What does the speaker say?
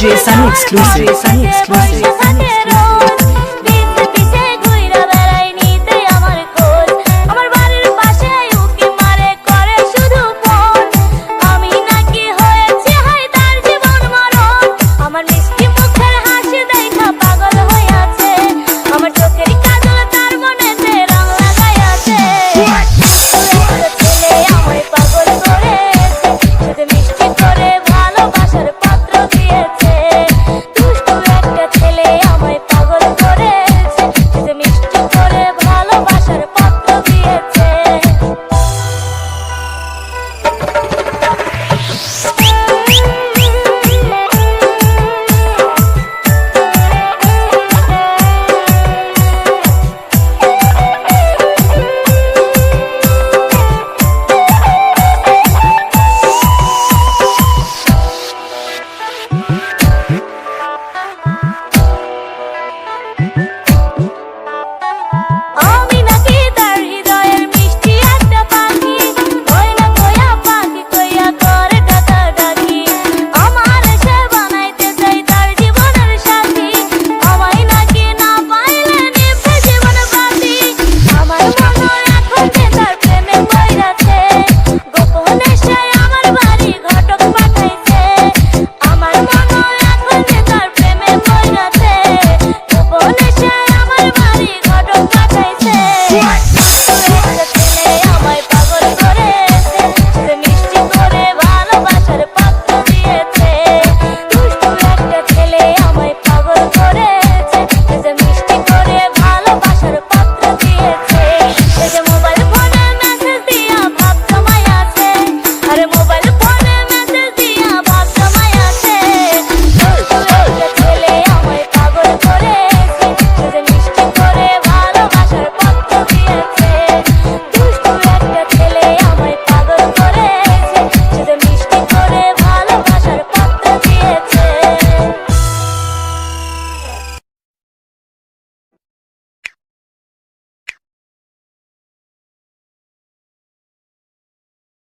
DJ Sunny exclusive. DJ Sunny exclusive.